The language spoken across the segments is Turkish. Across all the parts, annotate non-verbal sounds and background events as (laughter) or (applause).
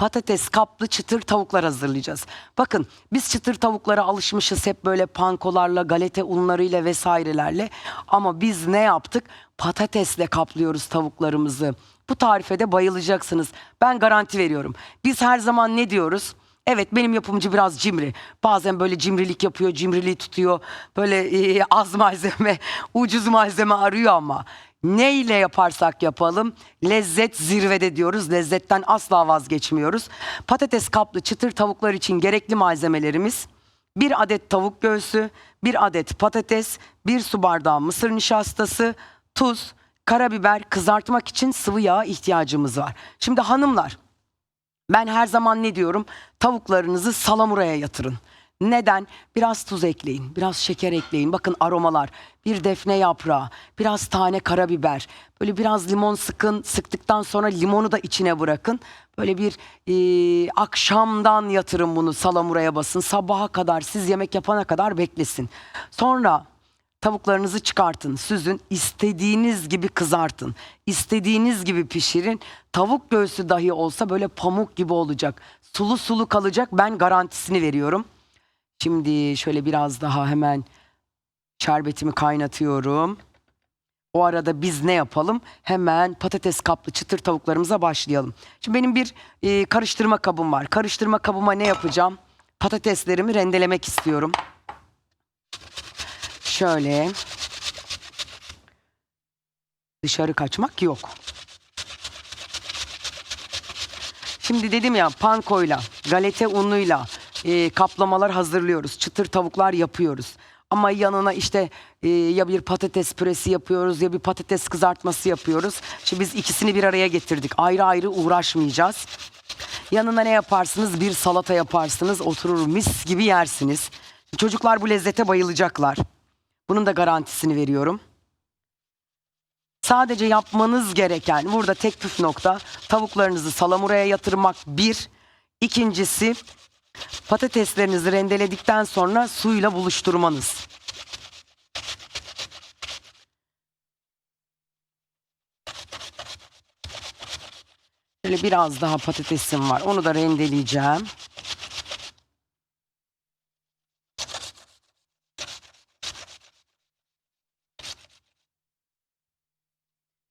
patates kaplı çıtır tavuklar hazırlayacağız. Bakın biz çıtır tavuklara alışmışız hep böyle pankolarla, galeta unlarıyla vesairelerle. Ama biz ne yaptık? Patatesle kaplıyoruz tavuklarımızı. Bu tarife de bayılacaksınız. Ben garanti veriyorum. Biz her zaman ne diyoruz? Evet benim yapımcı biraz cimri. Bazen böyle cimrilik yapıyor, cimriliği tutuyor. Böyle e, az malzeme, (laughs) ucuz malzeme arıyor ama neyle yaparsak yapalım lezzet zirvede diyoruz. Lezzetten asla vazgeçmiyoruz. Patates kaplı çıtır tavuklar için gerekli malzemelerimiz bir adet tavuk göğsü, bir adet patates, bir su bardağı mısır nişastası, tuz, karabiber, kızartmak için sıvı yağ ihtiyacımız var. Şimdi hanımlar ben her zaman ne diyorum? Tavuklarınızı salamuraya yatırın. Neden? Biraz tuz ekleyin, biraz şeker ekleyin. Bakın aromalar, bir defne yaprağı, biraz tane karabiber, böyle biraz limon sıkın. Sıktıktan sonra limonu da içine bırakın. Böyle bir e, akşamdan yatırın bunu salamuraya basın. Sabaha kadar siz yemek yapana kadar beklesin. Sonra Tavuklarınızı çıkartın, süzün, istediğiniz gibi kızartın, istediğiniz gibi pişirin. Tavuk göğsü dahi olsa böyle pamuk gibi olacak. Sulu sulu kalacak. Ben garantisini veriyorum. Şimdi şöyle biraz daha hemen şerbetimi kaynatıyorum. O arada biz ne yapalım? Hemen patates kaplı çıtır tavuklarımıza başlayalım. Şimdi benim bir e, karıştırma kabım var. Karıştırma kabıma ne yapacağım? Patateslerimi rendelemek istiyorum. Şöyle. Dışarı kaçmak yok. Şimdi dedim ya pankoyla, galeta unuyla e, kaplamalar hazırlıyoruz. Çıtır tavuklar yapıyoruz. Ama yanına işte e, ya bir patates püresi yapıyoruz ya bir patates kızartması yapıyoruz. Şimdi biz ikisini bir araya getirdik. Ayrı ayrı uğraşmayacağız. Yanına ne yaparsınız? Bir salata yaparsınız. Oturur mis gibi yersiniz. Çocuklar bu lezzete bayılacaklar. Bunun da garantisini veriyorum. Sadece yapmanız gereken burada tek püf nokta tavuklarınızı salamuraya yatırmak bir. İkincisi patateslerinizi rendeledikten sonra suyla buluşturmanız. Şöyle biraz daha patatesim var. Onu da rendeleyeceğim.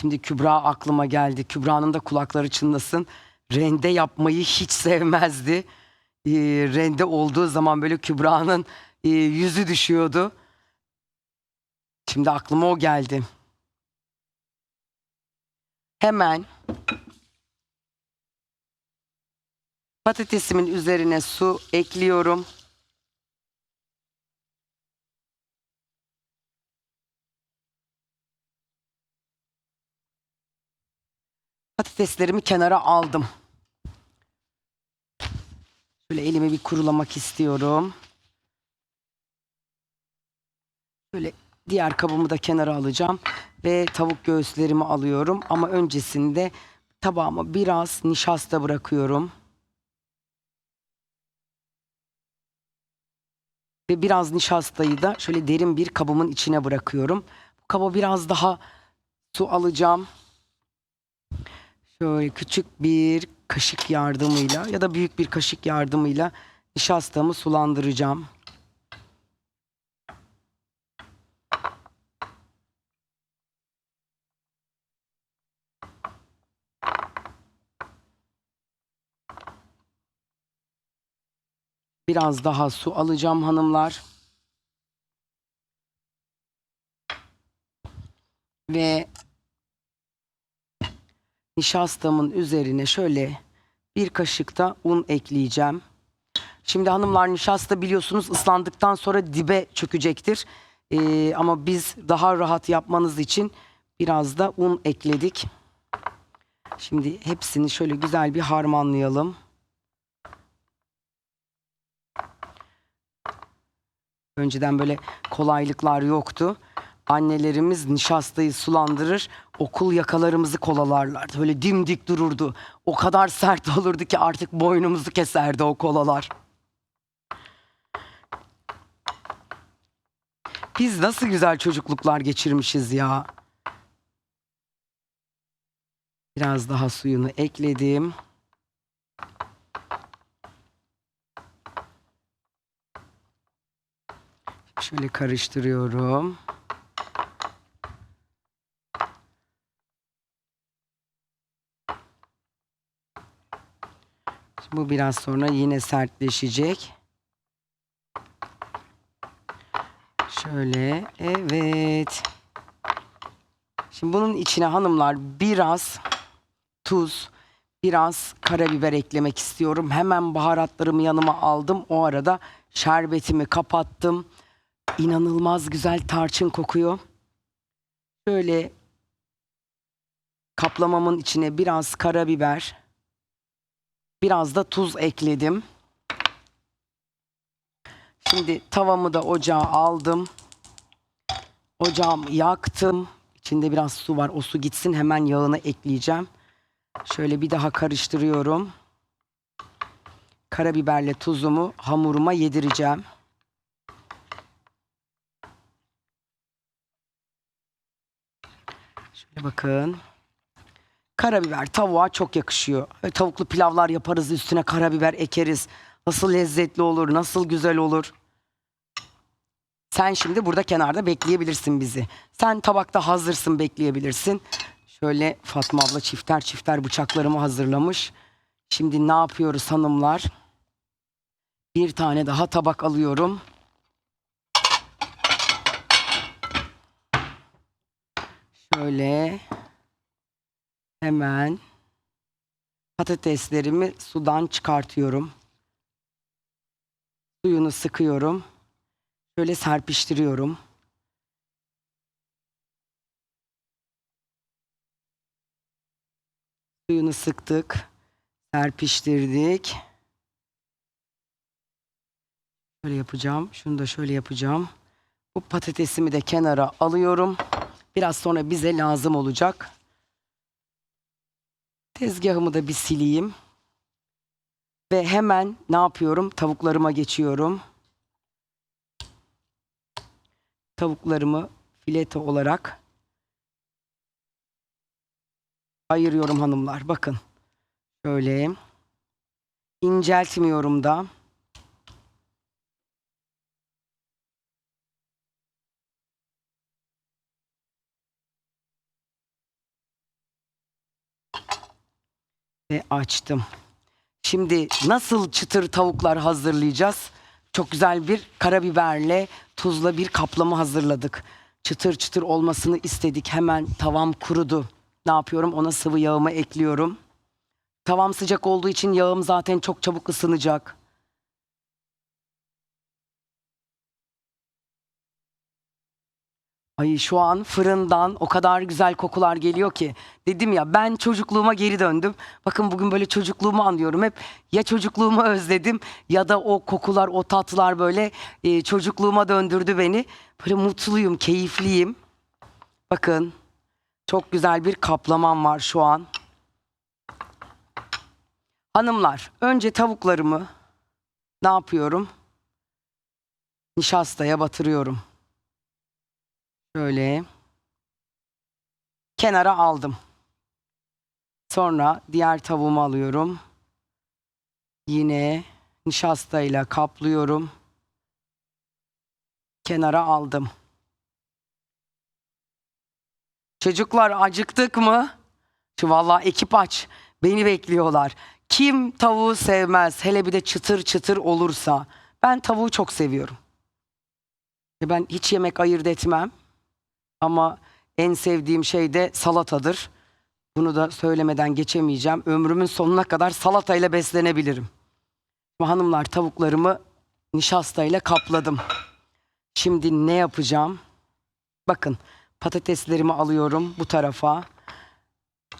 Şimdi Kübra aklıma geldi. Kübra'nın da kulakları çınlasın. Rende yapmayı hiç sevmezdi. Ee, rende olduğu zaman böyle Kübra'nın e, yüzü düşüyordu. Şimdi aklıma o geldi. Hemen patatesimin üzerine su ekliyorum. Patateslerimi kenara aldım. Şöyle elimi bir kurulamak istiyorum. Şöyle diğer kabımı da kenara alacağım ve tavuk göğüslerimi alıyorum ama öncesinde tabağıma biraz nişasta bırakıyorum. Ve biraz nişastayı da şöyle derin bir kabımın içine bırakıyorum. Bu kaba biraz daha su alacağım. Şöyle küçük bir kaşık yardımıyla ya da büyük bir kaşık yardımıyla nişastamı sulandıracağım. Biraz daha su alacağım hanımlar. Ve nişastamın üzerine şöyle bir kaşık da un ekleyeceğim. Şimdi hanımlar nişasta biliyorsunuz ıslandıktan sonra dibe çökecektir. Ee, ama biz daha rahat yapmanız için biraz da un ekledik. Şimdi hepsini şöyle güzel bir harmanlayalım. Önceden böyle kolaylıklar yoktu annelerimiz nişastayı sulandırır, okul yakalarımızı kolalarlardı. Böyle dimdik dururdu. O kadar sert olurdu ki artık boynumuzu keserdi o kolalar. Biz nasıl güzel çocukluklar geçirmişiz ya. Biraz daha suyunu ekledim. Şöyle karıştırıyorum. Bu biraz sonra yine sertleşecek. Şöyle evet. Şimdi bunun içine hanımlar biraz tuz, biraz karabiber eklemek istiyorum. Hemen baharatlarımı yanıma aldım. O arada şerbetimi kapattım. İnanılmaz güzel tarçın kokuyor. Şöyle kaplamamın içine biraz karabiber, biraz da tuz ekledim. Şimdi tavamı da ocağa aldım. Ocağımı yaktım. İçinde biraz su var. O su gitsin hemen yağını ekleyeceğim. Şöyle bir daha karıştırıyorum. Karabiberle tuzumu hamuruma yedireceğim. Şöyle bakın. Karabiber tavuğa çok yakışıyor. Böyle Tavuklu pilavlar yaparız üstüne karabiber ekeriz. Nasıl lezzetli olur, nasıl güzel olur. Sen şimdi burada kenarda bekleyebilirsin bizi. Sen tabakta hazırsın bekleyebilirsin. Şöyle Fatma abla çifter çifter bıçaklarımı hazırlamış. Şimdi ne yapıyoruz hanımlar? Bir tane daha tabak alıyorum. Şöyle hemen patateslerimi sudan çıkartıyorum. Suyunu sıkıyorum. Şöyle serpiştiriyorum. Suyunu sıktık. Serpiştirdik. Şöyle yapacağım. Şunu da şöyle yapacağım. Bu patatesimi de kenara alıyorum. Biraz sonra bize lazım olacak. Tezgahımı da bir sileyim. Ve hemen ne yapıyorum? Tavuklarıma geçiyorum. Tavuklarımı filete olarak ayırıyorum hanımlar. Bakın. Şöyle. inceltmiyorum da. Ve açtım. Şimdi nasıl çıtır tavuklar hazırlayacağız? Çok güzel bir karabiberle tuzla bir kaplama hazırladık. Çıtır çıtır olmasını istedik. Hemen tavam kurudu. Ne yapıyorum? Ona sıvı yağımı ekliyorum. Tavam sıcak olduğu için yağım zaten çok çabuk ısınacak. Ay şu an fırından o kadar güzel kokular geliyor ki. Dedim ya ben çocukluğuma geri döndüm. Bakın bugün böyle çocukluğumu anlıyorum. Hep ya çocukluğumu (laughs) özledim ya da o kokular, o tatlar böyle e, çocukluğuma döndürdü beni. Böyle mutluyum, keyifliyim. Bakın çok güzel bir kaplamam var şu an. Hanımlar önce tavuklarımı ne yapıyorum? Nişastaya batırıyorum. Şöyle kenara aldım. Sonra diğer tavuğumu alıyorum. Yine nişastayla kaplıyorum. Kenara aldım. Çocuklar acıktık mı? Şu vallahi ekip aç. Beni bekliyorlar. Kim tavuğu sevmez? Hele bir de çıtır çıtır olursa. Ben tavuğu çok seviyorum. Ben hiç yemek ayırt etmem. Ama en sevdiğim şey de salatadır. Bunu da söylemeden geçemeyeceğim. Ömrümün sonuna kadar salatayla beslenebilirim. Ama hanımlar tavuklarımı nişastayla kapladım. Şimdi ne yapacağım? Bakın patateslerimi alıyorum bu tarafa.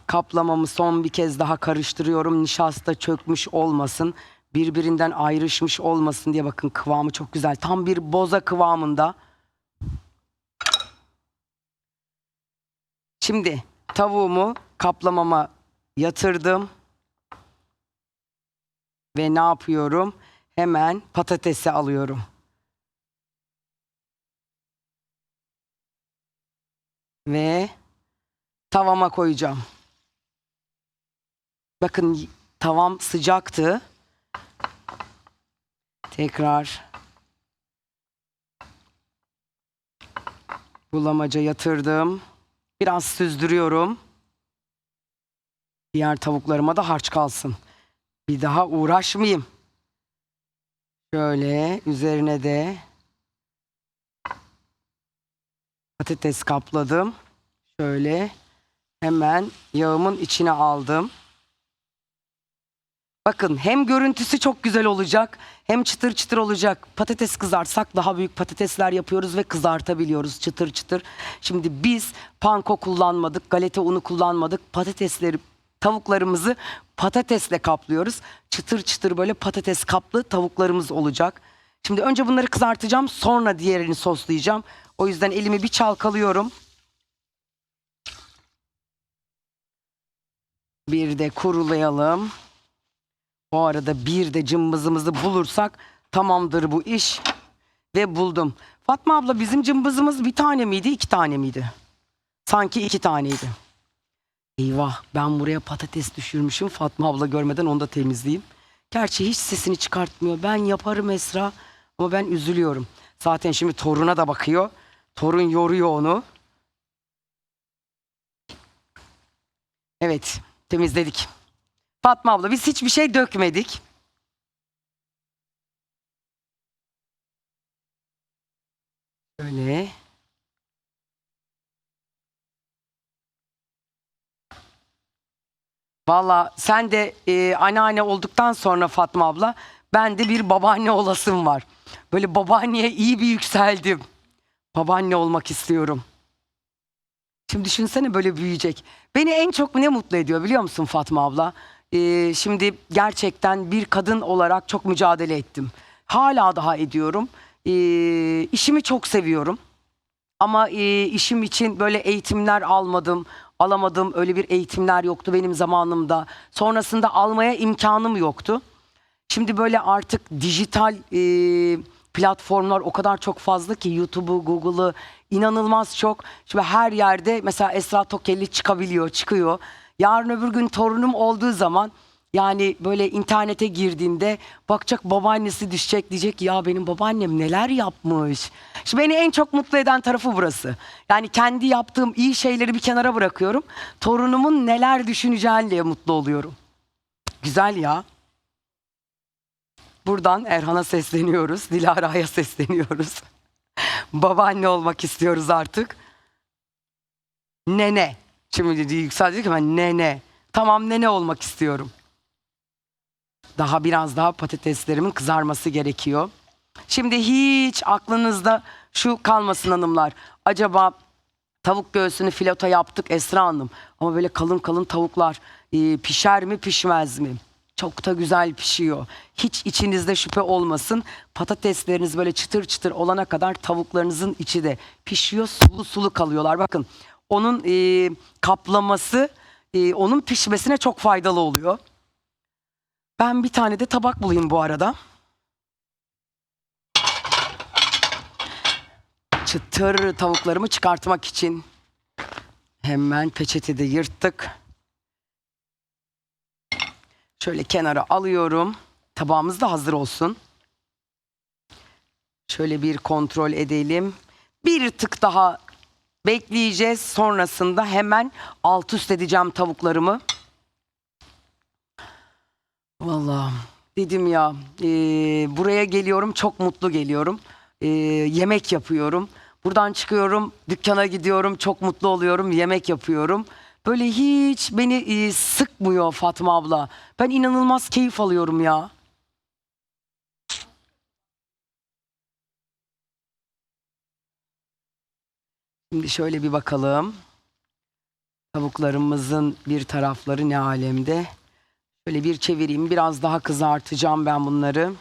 Kaplamamı son bir kez daha karıştırıyorum. Nişasta çökmüş olmasın. Birbirinden ayrışmış olmasın diye bakın kıvamı çok güzel. Tam bir boza kıvamında. Şimdi tavuğumu kaplamama yatırdım. Ve ne yapıyorum? Hemen patatesi alıyorum. Ve tavama koyacağım. Bakın tavam sıcaktı. Tekrar Bulamaca yatırdım. Biraz süzdürüyorum. Diğer tavuklarıma da harç kalsın. Bir daha uğraşmayayım. Şöyle üzerine de patates kapladım. Şöyle hemen yağımın içine aldım. Bakın hem görüntüsü çok güzel olacak hem çıtır çıtır olacak. Patates kızartsak daha büyük patatesler yapıyoruz ve kızartabiliyoruz çıtır çıtır. Şimdi biz panko kullanmadık, galeta unu kullanmadık. Patatesleri, tavuklarımızı patatesle kaplıyoruz. Çıtır çıtır böyle patates kaplı tavuklarımız olacak. Şimdi önce bunları kızartacağım sonra diğerini soslayacağım. O yüzden elimi bir çalkalıyorum. Bir de kurulayalım. O arada bir de cımbızımızı bulursak tamamdır bu iş. Ve buldum. Fatma abla bizim cımbızımız bir tane miydi iki tane miydi? Sanki iki taneydi. Eyvah ben buraya patates düşürmüşüm. Fatma abla görmeden onu da temizleyeyim. Gerçi hiç sesini çıkartmıyor. Ben yaparım Esra ama ben üzülüyorum. Zaten şimdi toruna da bakıyor. Torun yoruyor onu. Evet temizledik. Fatma abla biz hiçbir şey dökmedik. Şöyle. Valla sen de e, anneanne olduktan sonra Fatma abla ben de bir babaanne olasım var. Böyle babaanneye iyi bir yükseldim. Babaanne olmak istiyorum. Şimdi düşünsene böyle büyüyecek. Beni en çok ne mutlu ediyor biliyor musun Fatma abla? Ee, şimdi gerçekten bir kadın olarak çok mücadele ettim. Hala daha ediyorum. Ee, işimi çok seviyorum. Ama e, işim için böyle eğitimler almadım, alamadım. Öyle bir eğitimler yoktu benim zamanımda. Sonrasında almaya imkanım yoktu. Şimdi böyle artık dijital e, platformlar o kadar çok fazla ki YouTube'u, Google'ı inanılmaz çok. Şimdi her yerde mesela Esra Tokelli çıkabiliyor, çıkıyor. Yarın öbür gün torunum olduğu zaman yani böyle internete girdiğinde bakacak babaannesi düşecek diyecek ya benim babaannem neler yapmış. Şimdi beni en çok mutlu eden tarafı burası. Yani kendi yaptığım iyi şeyleri bir kenara bırakıyorum. Torunumun neler düşüneceğiyle mutlu oluyorum. Güzel ya. Buradan Erhan'a sesleniyoruz. Dilara'ya sesleniyoruz. (laughs) Babaanne olmak istiyoruz artık. Nene. Şimdi dedi, Yüksel diyor ki ben nene. Tamam nene olmak istiyorum. Daha biraz daha patateslerimin kızarması gerekiyor. Şimdi hiç aklınızda şu kalmasın hanımlar. Acaba tavuk göğsünü fileto yaptık Esra Hanım. Ama böyle kalın kalın tavuklar e, pişer mi pişmez mi? Çok da güzel pişiyor. Hiç içinizde şüphe olmasın. Patatesleriniz böyle çıtır çıtır olana kadar tavuklarınızın içi de pişiyor. Sulu sulu kalıyorlar. Bakın onun e, kaplaması e, onun pişmesine çok faydalı oluyor. Ben bir tane de tabak bulayım bu arada. Çıtır tavuklarımı çıkartmak için hemen peçete de yırttık. Şöyle kenara alıyorum. Tabağımız da hazır olsun. Şöyle bir kontrol edelim. Bir tık daha bekleyeceğiz. Sonrasında hemen alt üst edeceğim tavuklarımı. Vallahi dedim ya e, buraya geliyorum çok mutlu geliyorum. E, yemek yapıyorum. Buradan çıkıyorum dükkana gidiyorum çok mutlu oluyorum yemek yapıyorum. Böyle hiç beni e, sıkmıyor Fatma abla. Ben inanılmaz keyif alıyorum ya. Şimdi şöyle bir bakalım. Tavuklarımızın bir tarafları ne alemde? Şöyle bir çevireyim. Biraz daha kızartacağım ben bunları.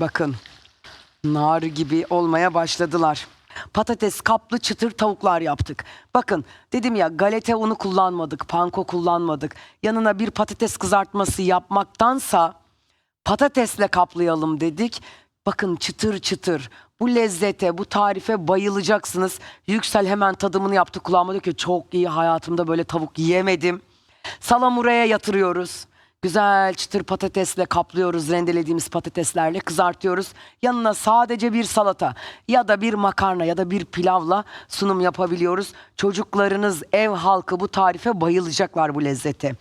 Bakın. Nar gibi olmaya başladılar. Patates kaplı çıtır tavuklar yaptık. Bakın dedim ya galeta unu kullanmadık, panko kullanmadık. Yanına bir patates kızartması yapmaktansa patatesle kaplayalım dedik. Bakın çıtır çıtır. Bu lezzete, bu tarife bayılacaksınız. Yüksel hemen tadımını yaptı kulağıma diyor ki çok iyi hayatımda böyle tavuk yemedim. Salamuraya yatırıyoruz. Güzel çıtır patatesle kaplıyoruz rendelediğimiz patateslerle kızartıyoruz. Yanına sadece bir salata ya da bir makarna ya da bir pilavla sunum yapabiliyoruz. Çocuklarınız ev halkı bu tarife bayılacaklar bu lezzete.